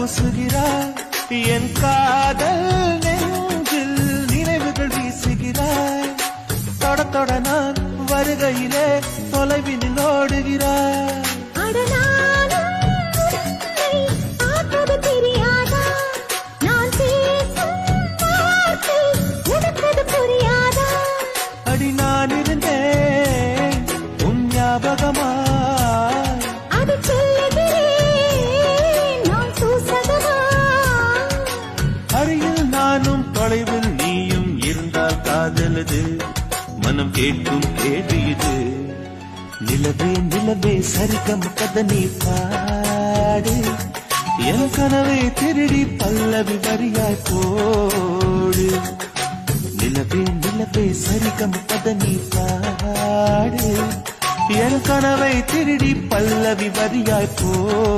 பூசுகிறாய் என் காதல் நெஞ்சில் நினைவுகள் வீசுகிறாய். தொட தொட நான் வருகையிலே தொலைவினில் ஓடுகிறாய். அட? நான் நானும் தொலைவில் நீயும் இருந்தால் காதலது. மனம் கேட்கும் கேள்வி இது. நிலவே நிலவே சரிகம் கதனி பாடு. என் கனவை திருடி பல்லவி வரியாய் போடு. நிலவே நிலவே சரிகம் கதனி பாடு. என் கனவை திருடி பல்லவி வரியாய் போ